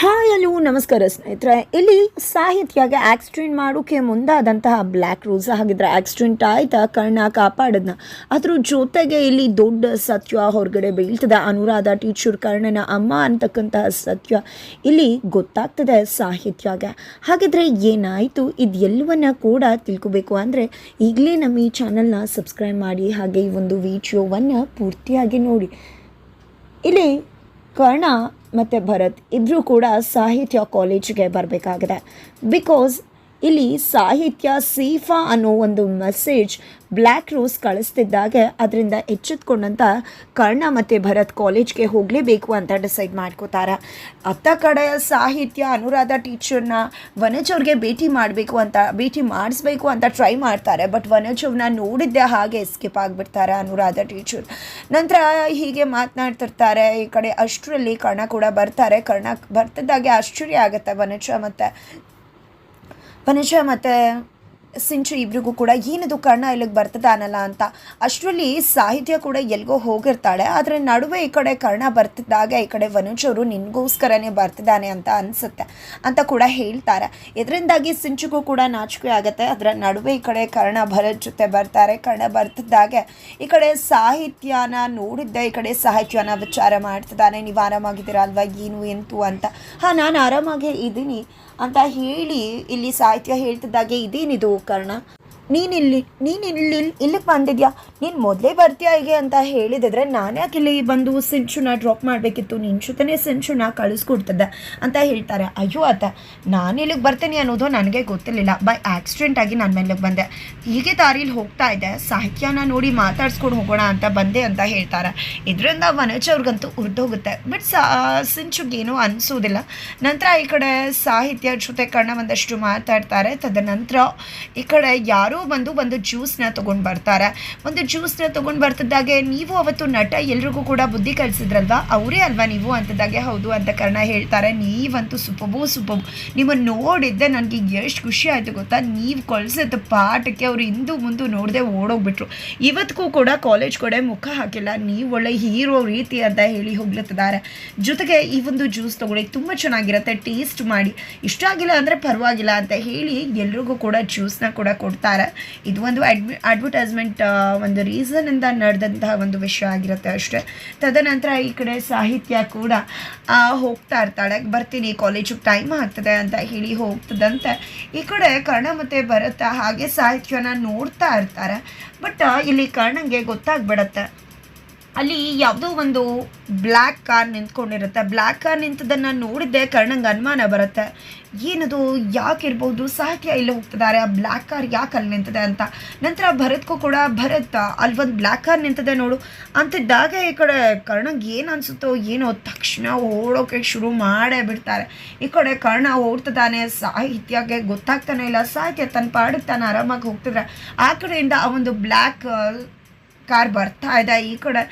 Hi hello ನಮಸ್ಕಾರ ಸ್ನೇಹಿತರೆ. ಇಲ್ಲಿ ಸಾಹಿತ್ಯಗೆ ಆಕ್ಸಿಡೆಂಟ್ ಮಾಡೋಕ್ಕೆ ಮುಂದಾದಂತಹ ಬ್ಲ್ಯಾಕ್ ರೋಸ್ ಹಾಗಿದ್ರೆ ಆಕ್ಸಿಡೆಂಟ್ ಆಯ್ತಾ ಕರ್ಣ ಕಾಪಾಡದ್ನ. ಅದ್ರ ಜೊತೆಗೆ ಇಲ್ಲಿ ದೊಡ್ಡ ಸತ್ಯ ಹೊರಗಡೆ ಬೀಳ್ತದೆ. ಅನುರಾಧ ಟೀಚರ್ ಕರ್ಣನ ಅಮ್ಮ ಅಂತಕ್ಕಂತಹ ಸತ್ಯ ಇಲ್ಲಿ ಗೊತ್ತಾಗ್ತದೆ ಸಾಹಿತ್ಯಗೆ. ಹಾಗಿದ್ರೆ ಏನಾಯಿತು? ಇದೆಲ್ಲವನ್ನ ಕೂಡ ತಿಳ್ಕೊಬೇಕು ಅಂದರೆ ಈಗಲೇ ನಮ್ಮ ಈ ಚಾನಲ್ನ ಸಬ್ಸ್ಕ್ರೈಬ್ ಮಾಡಿ ಹಾಗೆ ಈ ಒಂದು ವಿಡಿಯೋವನ್ನು ಪೂರ್ತಿಯಾಗಿ ನೋಡಿ. ಇಲ್ಲಿ ಕರ್ಣ ಮತ್ತು ಭರತ್ ಇಬ್ಬರೂ ಕೂಡ ಸಾಹಿತ್ಯ ಕಾಲೇಜಿಗೆ ಬರಬೇಕಾಗಿದೆ. ಬಿಕಾಸ್ ಇಲ್ಲಿ ಸಾಹಿತ್ಯ, ಸೀಫಾ ಅನ್ನೋ ಒಂದು ಮೆಸೇಜ್ ಬ್ಲ್ಯಾಕ್ ರೋಸ್ ಕಳಿಸ್ತಿದ್ದಾಗ ಅದರಿಂದ ಎಚ್ಚೆತ್ಕೊಂಡಂಥ ಕರ್ಣ ಮತ್ತು ಭರತ್ ಕಾಲೇಜ್ಗೆ ಹೋಗಲೇಬೇಕು ಅಂತ ಡಿಸೈಡ್ ಮಾಡ್ಕೋತಾರೆ. ಅತ್ತ ಕಡೆ ಸಾಹಿತ್ಯ, ಅನುರಾಧ ಟೀಚರ್ನ ವನಜ್ ಅವ್ರಿಗೆ ಭೇಟಿ ಮಾಡಬೇಕು ಅಂತ, ಭೇಟಿ ಮಾಡಿಸ್ಬೇಕು ಅಂತ ಟ್ರೈ ಮಾಡ್ತಾರೆ. ಬಟ್ ವನಜ್ ಅವ್ರನ್ನ ನೋಡಿದ್ದೆ ಹಾಗೆ ಸ್ಕಿಪ್ ಆಗಿಬಿಡ್ತಾರೆ ಅನುರಾಧ ಟೀಚರ್ ನಂತರ ಹೀಗೆ ಮಾತನಾಡ್ತಿರ್ತಾರೆ, ಈ ಕಡೆ ಅಷ್ಟರಲ್ಲಿ ಕರ್ಣ ಕೂಡ ಬರ್ತಾರೆ. ಕರ್ಣ ಬರ್ತಿದ್ದಾಗೆ ಆಶ್ಚರ್ಯ ಆಗುತ್ತೆ ವನಜ ಮತ್ತು ವನಜ ಮತ್ತು ಸಿಂಚು ಇಬ್ರಿಗೂ ಕೂಡ ಏನದು ಕರ್ಣ ಇಲ್ಲಿಗೆ ಬರ್ತಿದ್ದಾನಲ್ಲ ಅಂತ. ಅಷ್ಟರಲ್ಲಿ ಸಾಹಿತ್ಯ ಕೂಡ ಎಲ್ಗೋ ಹೋಗಿರ್ತಾಳೆ. ಆದರೆ ನಡುವೆ ಈ ಕಡೆ ಕರ್ಣ ಬರ್ತಿದ್ದಾಗ ಈ ಕಡೆ ವನುಜ್ ಅವರು ನಿನ್ಗೋಸ್ಕರನೇ ಬರ್ತಿದ್ದಾನೆ ಅಂತ ಅನಿಸುತ್ತೆ ಅಂತ ಕೂಡ ಹೇಳ್ತಾರೆ. ಇದರಿಂದಾಗಿ ಸಿಂಚುಗೂ ಕೂಡ ನಾಚಿಕೆ ಆಗುತ್ತೆ. ಅದರ ನಡುವೆ ಈ ಕಡೆ ಕರ್ಣ ಭರತ್ ಜೊತೆ ಬರ್ತಾರೆ. ಕರ್ಣ ಬರ್ತಿದ್ದಾಗೆ ಈ ಕಡೆ ಸಾಹಿತ್ಯನ ನೋಡಿದ್ದೆ, ಈ ಕಡೆ ಸಾಹಿತ್ಯನ ವಿಚಾರ ಮಾಡ್ತಿದ್ದಾನೆ. ನೀವು ಆರಾಮಾಗಿದ್ದೀರಾ ಅಲ್ವಾ? ಏನು, ಎಂತು ಅಂತ. ಹಾಂ, ನಾನು ಆರಾಮಾಗೇ ಇದ್ದೀನಿ. ಅಂತ ಹೇಳಿ ಇಲ್ಲಿ ಸಾಹಿತ್ಯ ಹೇಳ್ತಿದ್ದಾಗೆ ಇದೇನಿದು ಕರ್ಣ? ನೀನಿಲ್ಲಿ ನೀನಿಲ್ಲಿ ಇಲ್ಲಿ ಇಲ್ಲಿಗೆ ಬಂದಿದ್ಯಾ? ನೀನು ಮೊದಲೇ ಬರ್ತೀಯಾ ಹೀಗೆ ಅಂತ ಹೇಳಿದಿದ್ರೆ ನಾನು ಯಾಕೆ ಇಲ್ಲಿ ಬಂದು ಸಿಂಚುನ ಡ್ರಾಪ್ ಮಾಡಬೇಕಿತ್ತು. ನಿನ್ನ ಜೊತೆನೇ ಸಿಂಚುನ ಕಳಿಸ್ಕೊಡ್ತದೆ ಅಂತ ಹೇಳ್ತಾರೆ. ಅಯ್ಯೋ ಆತ ನಾನು ಇಲ್ಲಿಗೆ ಬರ್ತೀನಿ ಅನ್ನೋದು ನನಗೆ ಗೊತ್ತಿರಲಿಲ್ಲ. ಬೈ ಆಕ್ಸಿಡೆಂಟ್ ಆಗಿ ನನ್ನ ಮೇಲೆ ಬಂದೆ. ಹೀಗೆ ದಾರಿಲಿ ಹೋಗ್ತಾ ಇದ್ದೆ. ಸಾಹಿತ್ಯನ ನೋಡಿ ಮಾತಾಡ್ಸ್ಕೊಂಡು ಹೋಗೋಣ ಅಂತ ಬಂದೆ ಅಂತ ಹೇಳ್ತಾರೆ. ಇದರಿಂದ ವನಜ್ ಅವ್ರಿಗಂತೂ ಉರ್ದೋಗುತ್ತೆ. ಬಟ್ ಸಾ ಸಿಂಚುಗೇನು ಅನಿಸೋದಿಲ್ಲ. ನಂತರ ಈ ಕಡೆ ಸಾಹಿತ್ಯ ಜೊತೆ ಕಣ್ಣ ಒಂದಷ್ಟು ಮಾತಾಡ್ತಾರೆ. ತದನಂತರ ಈ ಕಡೆ ಯಾರೋ ಬಂದು ಒಂದು ಜ್ಯೂಸ್ನ ತೊಗೊಂಡು ಬರ್ತಾರೆ. ಒಂದು ಜ್ಯೂಸ್ನ ತೊಗೊಂಡು ಬರ್ತಿದ್ದಾಗೆ ನೀವು ಅವತ್ತು ನಟ ಎಲ್ರಿಗೂ ಕೂಡ ಬುದ್ಧಿ ಕಲಿಸಿದ್ರಲ್ವಾ? ಅವರೇ ಅಲ್ವಾ ನೀವು ಅಂತದಾಗೆ ಹೌದು ಅಂತ ಕರ್ಣ ಹೇಳ್ತಾರೆ. ನೀವಂತೂ ಸುಪಬು ಸುಪಬು ನಿಮ್ಮನ್ನು ನೋಡಿದ್ದೆ ನನಗೆ ಎಷ್ಟು ಖುಷಿ ಆಯಿತು ಗೊತ್ತಾ? ನೀವು ಕಳ್ಸಿದ ಪಾಠಕ್ಕೆ ಅವರು ಹಿಂದೂ ಮುಂದೆ ನೋಡದೆ ಓಡೋಗ್ಬಿಟ್ರು. ಇವತ್ತಿಗೂ ಕೂಡ ಕಾಲೇಜ್ ಕಡೆ ಮುಖ ಹಾಕಿಲ್ಲ. ನೀವು ಒಳ್ಳೆ ಹೀರೋ ರೀತಿ ಅಂತ ಹೇಳಿ ಹೋಗ್ಲತ್ತಿದ್ದಾರೆ. ಜೊತೆಗೆ ಈ ಒಂದು ಜ್ಯೂಸ್ ತೊಗೊಳ್ಳಿ, ತುಂಬ ಚೆನ್ನಾಗಿರುತ್ತೆ. ಟೇಸ್ಟ್ ಮಾಡಿ. ಇಷ್ಟ ಆಗಿಲ್ಲ ಅಂದರೆ ಪರವಾಗಿಲ್ಲ ಅಂತ ಹೇಳಿ ಎಲ್ರಿಗೂ ಕೂಡ ಜ್ಯೂಸ್ನ ಕೂಡ ಕೊಡ್ತಾರೆ. ಇದು ಒಂದು ಅಡ್ಮಿ ಅಡ್ವರ್ಟೈಸ್ಮೆಂಟ್ ಒಂದು ರೀಸನಿಂದ ನಡೆದಂತಹ ಒಂದು ವಿಷಯ ಆಗಿರುತ್ತೆ ಅಷ್ಟೇ. ತದನಂತರ ಈ ಕಡೆ ಸಾಹಿತ್ಯ ಕೂಡ ಹೋಗ್ತಾ ಇರ್ತಾಳೆ. ಬರ್ತೀನಿ ಕಾಲೇಜಿಗೆ ಟೈಮ್ ಆಗ್ತದೆ ಅಂತ ಹೇಳಿ ಹೋಗ್ತದಂತೆ. ಈ ಕಡೆ ಕರ್ಣ ಮತ್ತು ಭರತ ಹಾಗೆ ಸಾಹಿತ್ಯನ ನೋಡ್ತಾ ಇರ್ತಾರೆ. ಬಟ್ ಇಲ್ಲಿ ಕರ್ಣಂಗೆ ಗೊತ್ತಾಗ್ಬಿಡತ್ತೆ. ಅಲ್ಲಿ ಯಾವುದೋ ಒಂದು ಬ್ಲ್ಯಾಕ್ ಕಾರ್ ನಿಂತ್ಕೊಂಡಿರುತ್ತೆ. ಬ್ಲ್ಯಾಕ್ ಕಾರ್ ನಿಂತದನ್ನು ನೋಡಿದ್ದೆ, ಕರ್ಣಂಗೆ ಅನುಮಾನ ಬರುತ್ತೆ. ಏನದು, ಯಾಕೆ ಇರ್ಬೋದು? ಸಾಹಿತ್ಯ ಇಲ್ಲಿ ಹೋಗ್ತಿದ್ದಾರೆ. ಆ ಬ್ಲ್ಯಾಕ್ ಕಾರ್ ಯಾಕೆ ಅಲ್ಲಿ ನಿಂತಿದೆ ಅಂತ. ನಂತರ ಭರತ್ಗೂ ಕೂಡ, ಭರತ್ ಅಲ್ಲಿ ಒಂದು ಬ್ಲ್ಯಾಕ್ ಕಾರ್ ನಿಂತಿದೆ ನೋಡು ಅಂತಿದ್ದಾಗ ಈ ಕಡೆ ಕರ್ಣಂಗೆ ಏನು ಅನಿಸುತ್ತೋ ಏನೋ ತಕ್ಷಣ ಓಡೋಕೆ ಶುರು ಮಾಡೇ ಬಿಡ್ತಾರೆ. ಈ ಕಡೆ ಕರ್ಣ ಓಡ್ತಿದ್ದಾನೆ, ಸಾಹಿತ್ಯಕ್ಕೆ ಗೊತ್ತಾಗ್ತಾನೆ ಇಲ್ಲ. ಸಾಹಿತ್ಯ ತನ್ನ ಪಾಡಿಗೆ ತಾನು ಆರಾಮಾಗಿ ಹೋಗ್ತಿದ್ರೆ ಆ ಕಡೆಯಿಂದ ಆ ಒಂದು ಬ್ಲ್ಯಾಕ್ ಕಾರ್ ಬರ್ತಾ ಇದೆ. ಈ ಕಡೆ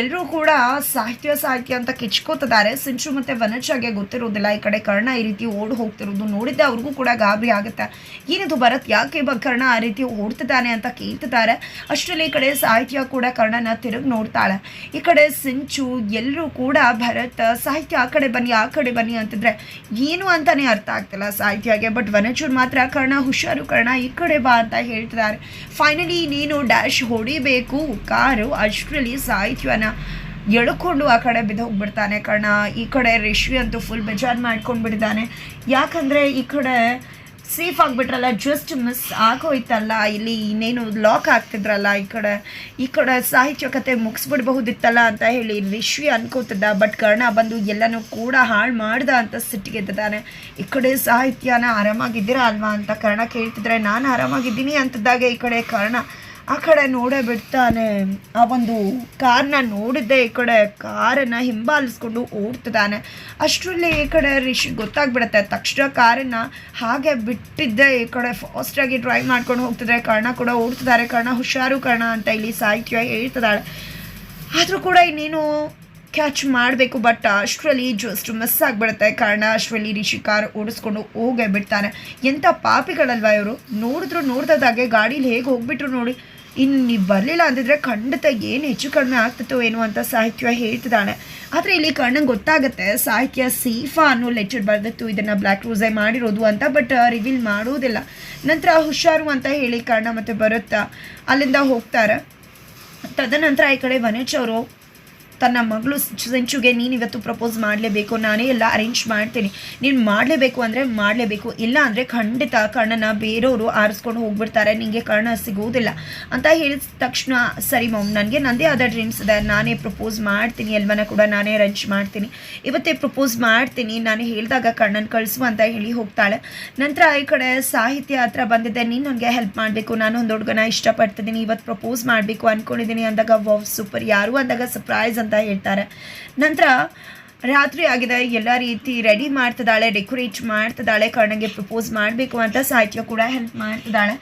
ಎಲ್ಲರೂ ಕೂಡ ಸಾಹಿತ್ಯ ಸಾಹಿತ್ಯ ಅಂತ ಕಿಚ್ಕೋತಿದ್ದಾರೆ. ಸಿಂಚು ಮತ್ತು ವನಜಾಗೆ ಗೊತ್ತಿರೋದಿಲ್ಲ. ಈ ಕಡೆ ಕರ್ಣ ಈ ರೀತಿ ಓಡ್ ಹೋಗ್ತಿರೋದು ನೋಡಿದ್ದೆ. ಅವ್ರಿಗೂ ಕೂಡ ಗಾಬರಿ ಆಗುತ್ತೆ. ಏನಿದು ಭರತ್? ಯಾಕೆ ಕರ್ಣ ಆ ರೀತಿ ಓಡ್ತಿದ್ದಾನೆ ಅಂತ ಕೇಳ್ತಿದ್ದಾರೆ. ಅಷ್ಟರಲ್ಲಿ ಈ ಕಡೆ ಸಾಹಿತ್ಯ ಕೂಡ ಕರ್ಣನ ತಿರುಗಿ ನೋಡ್ತಾಳೆ. ಈ ಕಡೆ ಸಿಂಚು ಎಲ್ಲರೂ ಕೂಡ ಭರತ್, ಸಾಹಿತ್ಯ ಆ ಕಡೆ ಬನ್ನಿ, ಆ ಕಡೆ ಬನ್ನಿ ಅಂತಿದ್ರೆ ಏನು ಅಂತಾನೆ ಅರ್ಥ ಆಗ್ತಿಲ್ಲ ಸಾಹಿತ್ಯಗೆ. ಬಟ್ ವನಜೂರ್ ಮಾತ್ರ ಕರ್ಣ ಹುಷಾರು ಕರ್ಣ ಈ ಕಡೆ ಬಾ ಅಂತ ಹೇಳ್ತಿದ್ದಾರೆ. ಫೈನಲಿ ನೀನು ಡ್ಯಾಶ್ ಹೊಡಿಬೇಕು. ಕಾರು ಅಷ್ಟರಲ್ಲಿ ಸಾಹಿತ್ಯನ ಎಳ್ಕೊಂಡು ಆ ಕಡೆ ಬಿದ್ದು ಹೋಗ್ಬಿಡ್ತಾನೆ. ಕರ್ಣ, ಈ ಕಡೆ ರಿಶ್ವಿ ಅಂತೂ ಫುಲ್ ಬೇಜಾರ್ ಮಾಡ್ಕೊಂಡು ಬಿಡ್ತಾನೆ ಯಾಕಂದರೆ ಈ ಕಡೆ ಸೇಫ್ ಆಗಿಬಿಟ್ರಲ್ಲ ಜಸ್ಟ್ ಮಿಸ್ ಆಗೋಯ್ತಲ್ಲ. ಇಲ್ಲಿ ಇನ್ನೇನು ಲಾಕ್ ಆಗ್ತಿದ್ರಲ್ಲ ಈ ಕಡೆ. ಈ ಕಡೆ ಸಾಹಿತ್ಯ ಕತೆ ಮುಗಿಸ್ಬಿಡ್ಬಹುದಿತ್ತಲ್ಲ ಅಂತ ಹೇಳಿ ರಿಶ್ವಿ ಅನ್ಕೋತಿದ್ದ. ಬಟ್ ಕರ್ಣ ಬಂದು ಎಲ್ಲನೂ ಕೂಡ ಹಾಳು ಮಾಡ್ದ ಅಂತ ಸಿಟ್ಟಿಗೆದ್ದಾನೆ ಈ ಕಡೆ ಸಾಹಿತ್ಯನ ಆರಾಮಾಗಿದ್ದೀರಾ ಅಲ್ವಾ ಅಂತ ಕರ್ಣ ಕೇಳ್ತಿದ್ರೆ, ನಾನು ಆರಾಮಾಗಿದ್ದೀನಿ ಅಂತಿದ್ದಾಗೆ ಈ ಕಡೆ ಕರ್ಣ. ಆ ಕಡೆ ನೋಡೇ ಬಿಡ್ತಾನೆ. ಆ ಒಂದು ಕಾರ್ನ ನೋಡಿದ್ದೆ, ಈ ಕಡೆ ಕಾರನ್ನು ಹಿಂಬಾಲಿಸ್ಕೊಂಡು ಓಡ್ತಿದ್ದಾನೆ. ಅಷ್ಟರಲ್ಲಿ ಈ ಕಡೆ ರಿಷಿ ಗೊತ್ತಾಗ್ಬಿಡುತ್ತೆ. ತಕ್ಷಣ ಕಾರನ್ನು ಹಾಗೆ ಬಿಟ್ಟಿದ್ದೆ, ಈ ಕಡೆ ಫಾಸ್ಟಾಗಿ ಡ್ರೈವ್ ಮಾಡ್ಕೊಂಡು ಹೋಗ್ತಿದ್ರೆ ಕರ್ಣ ಕೂಡ ಓಡ್ತಿದ್ದಾರೆ. ಕರ್ಣ ಹುಷಾರು ಕರ್ಣ ಅಂತ ಇಲ್ಲಿ ಸಾಹಿತ್ಯ ಹೇಳ್ತಿದ್ದಾಳೆ. ಆದರೂ ಕೂಡ ಇನ್ನೇನು ಕ್ಯಾಚ್ ಮಾಡಬೇಕು ಬಟ್ ಅಷ್ಟರಲ್ಲಿ ಜಸ್ಟ್ ಮಿಸ್ ಆಗಿಬಿಡುತ್ತೆ. ಕಾರಣ ಅಷ್ಟರಲ್ಲಿ ರಿಷಿ ಕಾರ್ ಓಡಿಸ್ಕೊಂಡು ಹೋಗೇ ಬಿಡ್ತಾನೆ. ಎಂಥ ಪಾಪಿಗಳಲ್ವಾ ಇವರು? ನೋಡಿದ್ರು ನೋಡ್ದಾಗೆ ಗಾಡೀಲಿ ಹೇಗೆ ಹೋಗ್ಬಿಟ್ರು ನೋಡಿ. ಇನ್ನು ನೀವು ಬರಲಿಲ್ಲ ಅಂದಿದ್ರೆ ಖಂಡಿತ ಏನು ಹೆಚ್ಚು ಕಡಿಮೆ ಆಗ್ತಿತ್ತೋ ಏನು ಅಂತ ಸಾಹಿತ್ಯ ಹೇಳ್ತಿದ್ದಾಳೆ. ಆದರೆ ಇಲ್ಲಿ ಕಣ್ಣಂಗೆ ಗೊತ್ತಾಗುತ್ತೆ, ಸಾಹಿತ್ಯ ಸೀಫಾ ಅನ್ನೋ ಲೆಟರ್ ಬರೆದಿತ್ತು, ಇದನ್ನು ಬ್ಲ್ಯಾಕ್ ರೋಸೇ ಮಾಡಿರೋದು ಅಂತ ಬಟ್ ರಿವೀಲ್ ಮಾಡೋದಿಲ್ಲ ನಂತರ ಹುಷಾರು ಅಂತ ಹೇಳಿ ಕಣ್ಣ ಮತ್ತು ಬರುತ್ತಾ, ಅಲ್ಲಿಂದ ಹೋಗ್ತಾರೆ. ತದನಂತರ ಈ ಕಡೆ ವನೇಶ್ ಅವರು ತನ್ನ ಮಗಳು ಸೆಂಚುಗೆ ನೀನು ಇವತ್ತು ಪ್ರಪೋಸ್ ಮಾಡಲೇಬೇಕು, ನಾನೇ ಎಲ್ಲ ಅರೇಂಜ್ ಮಾಡ್ತೀನಿ. ನೀನು ಮಾಡಲೇಬೇಕು ಅಂದರೆ ಮಾಡಲೇಬೇಕು, ಇಲ್ಲ ಅಂದರೆ ಖಂಡಿತ ಕರ್ಣನ ಬೇರೆಯವರು ಆರಿಸ್ಕೊಂಡು ಹೋಗ್ಬಿಡ್ತಾರೆ ನಿಮಗೆ ಕರ್ಣ ಸಿಗೋದಿಲ್ಲ ಅಂತ ಹೇಳಿದ ತಕ್ಷಣ, ಸರಿ ಮಮ್, ನನಗೆ ನನ್ನದೇ ಆದ ಡ್ರೀಮ್ಸ್ ಇದೆ, ನಾನೇ ಪ್ರಪೋಸ್ ಮಾಡ್ತೀನಿ ಎಲ್ವನ ಕೂಡ ನಾನೇ ಅರೇಂಜ್ ಮಾಡ್ತೀನಿ. ಇವತ್ತೇ ಪ್ರಪೋಸ್ ಮಾಡ್ತೀನಿ, ನಾನು ಹೇಳಿದಾಗ ಕರ್ಣನ ಕಳಿಸು ಅಂತ ಹೇಳಿ ಹೋಗ್ತಾಳೆ. ನಂತರ ಈ ಕಡೆ ಸಾಹಿತ್ಯ ಹತ್ರ ಬಂದಿದ್ದೆ, ನೀನು ನನಗೆ ಹೆಲ್ಪ್ ಮಾಡಬೇಕು, ನಾನು ಒಂದು ಹುಡುಗನ ಇಷ್ಟಪಡ್ತಿದ್ದೀನಿ ಇವತ್ತು ಪ್ರಪೋಸ್ ಮಾಡಬೇಕು ಅಂದ್ಕೊಂಡಿದ್ದೀನಿ ಅಂದಾಗ, ವಾವ್ ಸೂಪರ್ ಯಾರು ಅಂದಾಗ ಸರ್ಪ್ರೈಸ್ ಅಂತ ಹೇಳ್ತಾರೆ. ನಂತರ ರಾತ್ರಿ ಆಗಿದೆ, ಎಲ್ಲ ರೀತಿ ರೆಡಿ ಮಾಡ್ತಿದ್ದಾಳೆ ಡೆಕೋರೇಟ್ ಮಾಡ್ತಿದ್ದಾಳೆ ಕರ್ಣಗೆ ಪ್ರಪೋಸ್ ಮಾಡಬೇಕು ಅಂತ ಸಾಹಿತ್ಯ ಕೂಡ ಹೆಲ್ಪ್ ಮಾಡ್ತಿದ್ದಾಳೆ.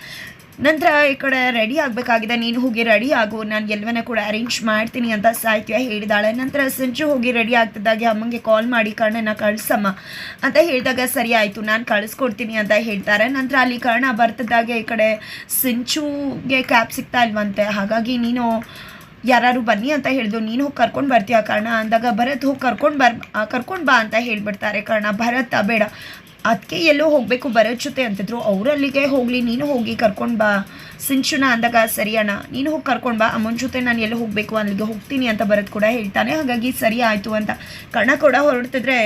ನಂತರ ಈ ಕಡೆ ರೆಡಿ ಆಗಬೇಕಾಗಿದೆ, ನೀನು ಹೋಗಿ ರೆಡಿ ಆಗು, ನಾನು ಎಲ್ಲವನ್ನ ಕೂಡ ಅರೇಂಜ್ ಮಾಡ್ತೀನಿ ಅಂತ ಸಾಹಿತ್ಯ ಹೇಳಿದಾಳೆ. ನಂತರ ಸಂಜೆ ಹೋಗಿ ರೆಡಿ ಆಗ್ತಿದ್ದಾಗೆ, ಅಮ್ಮಂಗೆ ಕಾಲ್ ಮಾಡಿ ಕರ್ಣನ ಕಳಿಸಮ್ಮ ಅಂತ ಹೇಳಿದಾಗ ಸರಿ ಆಯಿತು, ನಾನು ಕಳಿಸ್ಕೊಡ್ತೀನಿ ಅಂತ ಹೇಳ್ತಾರೆ. ನಂತರ ಅಲ್ಲಿ ಕರ್ಣ ಬರ್ತಿದ್ದಾಗೆ ಈ ಕಡೆ ಸಿಂಚುಗೆ ಕ್ಯಾಬ್ ಸಿಗ್ತಾ ಇಲ್ವಂತೆ, ಹಾಗಾಗಿ ನೀನು ಯಾರು ಬನ್ನಿ ಅಂತ ಹೇಳಿದ್ರು, ನೀನು ಹೋಗಿ ಕರ್ಕೊಂಡು ಬರ್ತೀಯ ಕರ್ಣ? ಅಂದಾಗ ಭರತ್ ಹೋಗಿ ಕರ್ಕೊಂಡು ಬರ್ ಕರ್ಕೊಂಡು ಬಾ ಅಂತ ಹೇಳಿಬಿಡ್ತಾರೆ ಕರ್ಣ. ಭರತ ಬೇಡ. ಅದಕ್ಕೆ ಎಲ್ಲೋ ಹೋಗಬೇಕು ಬರೋ ಜೊತೆ ಅಂತಿದ್ರು. ಅಲ್ಲಿಗೆ ಹೋಗಲಿ, ನೀನು ಹೋಗಿ ಕರ್ಕೊಂಡು ಬಾ. ಸಿಂಚುನ ಅಂದಾಗ, ಸರಿ ಅಣ್ಣ, ನೀನು ಹೋಗಿ ಕರ್ಕೊಂಡು ಬಾ. ಅಮ್ಮನ ಜೊತೆ ನಾನು ಎಲ್ಲೋ ಹೋಗಬೇಕು, ಅಲ್ಲಿಗೆ ಹೋಗ್ತೀನಿ ಅಂತ ಬರೋದು ಕೂಡ ಹೇಳ್ತಾನೆ. ಹಾಗಾಗಿ ಸರಿ ಆಯಿತು ಅಂತ. ಕಣ ಕೂಡ ಹೊರಡ್ತಿದ್ರೆ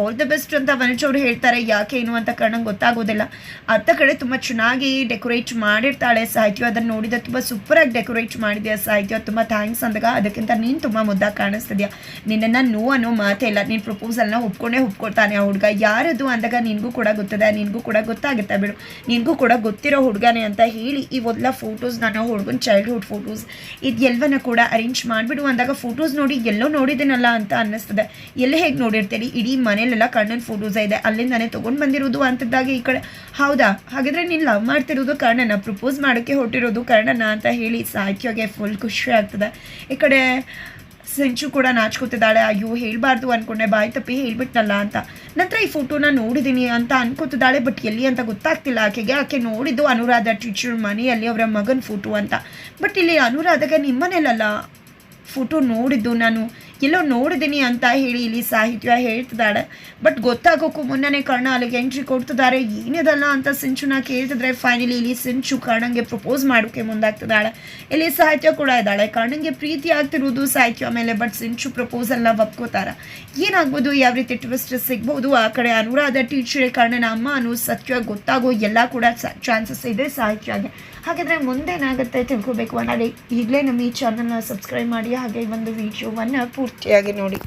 ಆಲ್ ದ ಬೆಸ್ಟ್ ಅಂತ ವನಜ್ ಅವರು ಹೇಳ್ತಾರೆ. ಯಾಕೆ, ಏನು ಅಂತ ಕರ್ಣಂಗೆ ಗೊತ್ತಾಗೋದಿಲ್ಲ. ಅತ್ತ ಕಡೆ ತುಂಬ ಚೆನ್ನಾಗಿ ಡೆಕೋರೇಟ್ ಮಾಡಿರ್ತಾಳೆ. ಸಾಹಿತ್ಯ ಅದನ್ನು ನೋಡಿದ ತುಂಬ ಸೂಪರಾಗಿ ಡೆಕೋರೇಟ್ ಮಾಡಿದೆಯಾ ಸಾಹಿತ್ಯ. ತುಂಬ ಥ್ಯಾಂಕ್ಸ್ ಅಂದಾಗ, ಅದಕ್ಕಿಂತ ನೀನು ತುಂಬ ಮುದ್ದಾಗಿ ಕಾಣಿಸ್ತಿದ್ಯಾ. ನಿನ್ನನ್ನು ನೋ ಅನ್ನೋ ಮಾತೇ ಇಲ್ಲ. ನೀನು ಪ್ರಪೋಸಲ್ನ ಒಪ್ಕೊಂಡೇ ಒಪ್ಕೊಳ್ತಾನೆ ಆ ಹುಡುಗ. ಯಾರದು ಅಂದಾಗ ನಿನಗೂ ಕೂಡ ಗೊತ್ತದೆ, ನಿನಗೂ ಕೂಡ ಗೊತ್ತಾಗುತ್ತೆ ಬಿಡು. ನಿನಗೂ ಕೂಡ ಗೊತ್ತಿರೋ ಹುಡುಗನೇ ಅಂತ ಹೇಳಿ ಈ ಮೊದಲ ಫೋಟೋಸ್ ನಾನು ಹುಡುಗನ ಚೈಲ್ಡ್ಹುಡ್ ಫೋಟೋಸ್ ಇದು ಎಲ್ಲವನ್ನ ಕೂಡ ಅರೇಂಜ್ ಮಾಡಿಬಿಡು ಅಂದಾಗ ಫೋಟೋಸ್ ನೋಡಿ ಎಲ್ಲೋ ನೋಡಿದ್ದೀನಲ್ಲ ಅಂತ ಅನ್ನಿಸ್ತದೆ. ಎಲ್ಲ ಹೇಗೆ ನೋಡಿರ್ತೀರಿ? ಇಡೀ ಮನೇಲೆಲ್ಲ ಕಣ್ಣನ ಫೋಟೋಸ್ ಇದೆ, ಅಲ್ಲಿಂದಾನೇ ತೊಗೊಂಡು ಬಂದಿರೋದು ಅಂತಿದ್ದಾಗ ಈ ಕಡೆ. ಹೌದಾ? ಹಾಗಿದ್ರೆ ನೀನು ಲವ್ ಮಾಡ್ತಿರೋದು ಕರ್ಣನ ಪ್ರಪೋಸ್ ಮಾಡೋಕ್ಕೆ ಹೊಟ್ಟಿರೋದು ಕರ್ಣನ ಅಂತ ಹೇಳಿ ಸಾಹಿತ್ಯಗೆ ಫುಲ್ ಖುಷಿ ಆಗ್ತದೆ. ಈ ಕಡೆ ಸಂಚು ಕೂಡ ನಾಚ್ಕೋತಿದ್ದಾಳೆ. ಅಯ್ಯೋ, ಹೇಳಬಾರ್ದು ಅನ್ಕೊಂಡೆ. ಬಾಯಿ ತಪ್ಪಿ ಹೇಳ್ಬಿಟ್ನಲ್ಲ ಅಂತ. ನಂತರ ಈ ಫೋಟೋನ ನೋಡಿದ್ದೀನಿ ಅಂತ ಅನ್ಕೋತಿದ್ದಾಳೆ, ಬಟ್ ಎಲ್ಲಿ ಅಂತ ಗೊತ್ತಾಗ್ತಿಲ್ಲ. ಆಕೆಗೆ ಆಕೆ ನೋಡಿದ್ದು ಅನುರಾಧ ಟೀಚರ್ ಮನೆಯಲ್ಲಿ ಅವರ ಮಗನ ಫೋಟೋ ಅಂತ. ಬಟ್ ಇಲ್ಲಿ ಅನುರಾಧಗೆ ನಿಮ್ಮನೇಲಲ್ಲ, ಫೋಟೋ ನೋಡಿದ್ದು ನಾನು. ಎಲ್ಲೋ ನೋಡಿದ್ದೀನಿ ಅಂತ ಹೇಳಿ ಇಲ್ಲಿ ಸಾಹಿತ್ಯ ಹೇಳ್ತಿದ್ದಾಳೆ ಬಟ್ ಗೊತ್ತಾಗೋಕ್ಕೂ ಮುನ್ನನೇ ಕರ್ಣ ಅಲ್ಲಿಗೆ ಎಂಟ್ರಿ ಕೊಡ್ತಿದ್ದಾರೆ ಏನಿದಲ್ಲ ಅಂತ ಸಿಂಚುನ ಕೇಳ್ತಿದ್ರೆ ಫೈನಲಿ ಇಲ್ಲಿ ಸಿಂಚು ಕರ್ಣಂಗೆ ಪ್ರಪೋಸ್ ಮಾಡೋಕ್ಕೆ ಮುಂದಾಗ್ತಿದ್ದಾಳೆ ಇಲ್ಲಿ ಸಾಹಿತ್ಯ ಕೂಡ ಇದ್ದಾಳೆ. ಕರ್ಣಂಗೆ ಪ್ರೀತಿ ಆಗ್ತಿರೋದು ಸಾಹಿತ್ಯ ಮೇಲೆ ಬಟ್ ಸಿಂಚು ಪ್ರಪೋಸಲ್ನ ಒಪ್ಕೋತಾರೆ. ಏನಾಗ್ಬೋದು? ಯಾವ ರೀತಿ ಟ್ವಿಸ್ಟ್ ಸಿಗ್ಬೋದು? ಆ ಕಡೆ ಅನುರಾಧ ಟೀಚರ್ ಕರ್ಣನ ಅಮ್ಮ ಅನ್ನೋ ಸತ್ಯ ಗೊತ್ತಾಗೋ ಎಲ್ಲ ಕೂಡ ಚಾನ್ಸಸ್ ಇದೆ ಸಾಹಿತ್ಯಗೆ. ಹಾಗಾದರೆ ಮುಂದೇನಾಗುತ್ತೆ ತಿಳ್ಕೊಬೇಕು ಅನ್ನೋದೇ ಈಗಲೇ ನಮ್ಮ ಈ ಚಾನಲ್ನ ಸಬ್ಸ್ಕ್ರೈಬ್ ಮಾಡಿ ಹಾಗೆ ಒಂದು ವಿಡಿಯೋವನ್ನು ಪೂರ್ತಿಯಾಗಿ ನೋಡಿ.